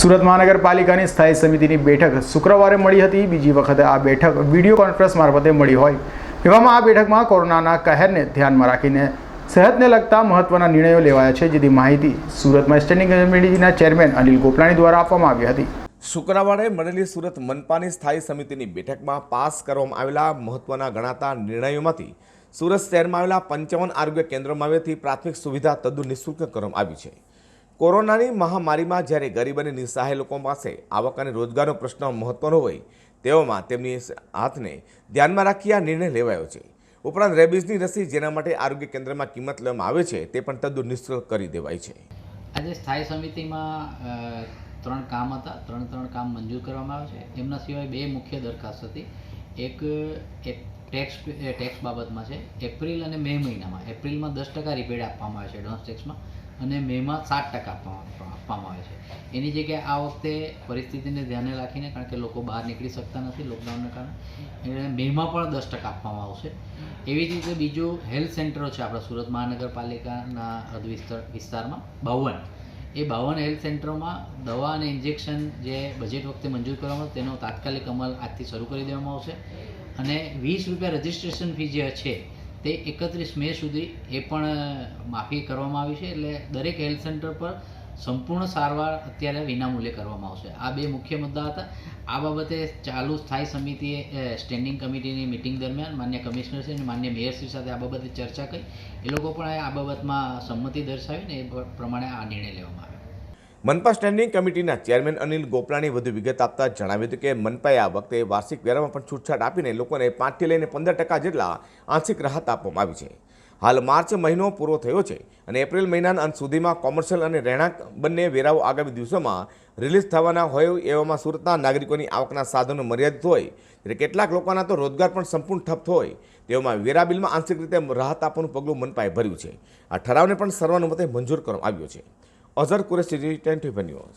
સુરત મહાનગરપાલિકાની સ્થાયી સમિતિની બેઠક શુક્રવારે મળી હતી. બીજી વખતે આ બેઠક વીડિયો કોન્ફરન્સ મારફતે મળી હોય. એવામાં આ બેઠકમાં કોરોનાના કહેરને ધ્યાનમાં રાખીને સેહતને લગતા મહત્વના નિર્ણયો લેવાયા છે, જેથી માહિતી સુરતમાં સ્ટેન્ડિંગ કમિટીના ચેરમેન અનિલ ગોપલાણી દ્વારા આપવામાં આવી હતી. શુક્રવારે મળેલી સુરત મનપાની સ્થાયી સમિતિની બેઠકમાં પાસ કરવામાં આવેલા મહત્વના ગણાતા નિર્ણયોમાંથી સુરત શહેરમાં આવેલા પંચાવન આરોગ્ય કેન્દ્રોમાં આવેલી પ્રાથમિક સુવિધા તદ્દન નિઃશુલ્ક કરવામાં આવી છે. કોરોનાની મહામારીમાં જ્યારે ગરીબ અને નિસહાય લોકો પાસે આવક અને રોજગારનો પ્રશ્ન મહત્વનો હોય, તેવામાં તેમની હાથને ધ્યાનમાં રાખી આ નિર્ણય લેવાયો છે. ઉપરાંત રેબીઝની રસી જેના માટે આરોગ્ય કેન્દ્રમાં કિંમત લેવામાં આવે છે, તે પણ તદ્દન નિઃશુલ્ક કરી દેવાય છે. આજે સ્થાયી સમિતિમાં ત્રણ કામ હતા. ત્રણ ત્રણ કામ મંજૂર કરવામાં આવે છે. એમના સિવાય બે મુખ્ય દરખાસ્ત હતી. એક ટેક્સ ટેક્સ બાબતમાં છે. એપ્રિલ અને મે મહિનામાં. એપ્રિલમાં દસ ટકા રિપેડ આપવામાં આવે છે એડવાન્સ ટેક્સમાં. અને મેમાં સાત ટકા આપવામાં આવે છે. એની જગ્યાએ આ વખતે પરિસ્થિતિને ધ્યાને રાખીને, કારણ કે લોકો બહાર નીકળી શકતા નથી લોકડાઉનના કારણે, એટલે મેમાં પણ દસ ટકા આપવામાં આવશે. એવી જ રીતે બીજું હેલ્થ સેન્ટરો છે આપણા સુરત મહાનગરપાલિકાના હદ વિસ્તાર વિસ્તારમાં, બાવન. એ બાવન હેલ્થ સેન્ટરોમાં દવા અને ઇન્જેક્શન જે બજેટ વખતે મંજૂર કરવામાં તેનો તાત્કાલિક અમલ આજથી શરૂ કરી દેવામાં આવશે. અને વીસ રૂપિયા રજિસ્ટ્રેશન ફી જે છે તે એકત્રીસ મે સુધી એ પણ માફી કરવામાં આવી છે. એટલે દરેક હેલ્થ સેન્ટર પર સંપૂર્ણ સારવાર અત્યારે વિનામૂલ્યે કરવામાં આવશે. આ બે મુખ્ય મુદ્દા હતા. આ બાબતે ચાલુ સ્થાયી સમિતિએ સ્ટેન્ડિંગ કમિટીની મિટિંગ દરમિયાન માન્ય કમિશનરશ્રી અને માન્ય મેયરશ્રી સાથે આ બાબતે ચર્ચા કરી. એ લોકો પણ આ બાબતમાં સંમતિ દર્શાવીને એ પ્રમાણે આ નિર્ણય લેવામાં આવ્યો. મનપા સ્ટેન્ડિંગ કમિટીના ચેરમેન અનિલ ગોપલાણી વધુ વિગત આપતા જણાવ્યું હતું કે મનપાએ આ વખતે વાર્ષિક વેરામાં પણ છૂટછાટ આપીને લોકોને પાંચથી લઈને પંદર ટકા જેટલા આંશિક રાહત આપવામાં આવી છે. હાલ માર્ચ મહિનો પૂરો થયો છે અને એપ્રિલ મહિનાના અંત સુધીમાં કોમર્શિયલ અને રહેણાંક બંને વેરાઓ આગામી દિવસોમાં રિલીઝ થવાના હોય એવામાં સુરતના નાગરિકોની આવકના સાધનો મર્યાદિત હોય, ત્યારે કેટલાક લોકોના તો રોજગાર પણ સંપૂર્ણ ઠપ હોય, તેવામાં વેરા બિલમાં આંશિક રીતે રાહત આપવાનું પગલું મનપાએ ભર્યું છે. આ ઠરાવને પણ સર્વાનુમતે મંજૂર કરવામાં આવ્યો છે. other curiosity tend to.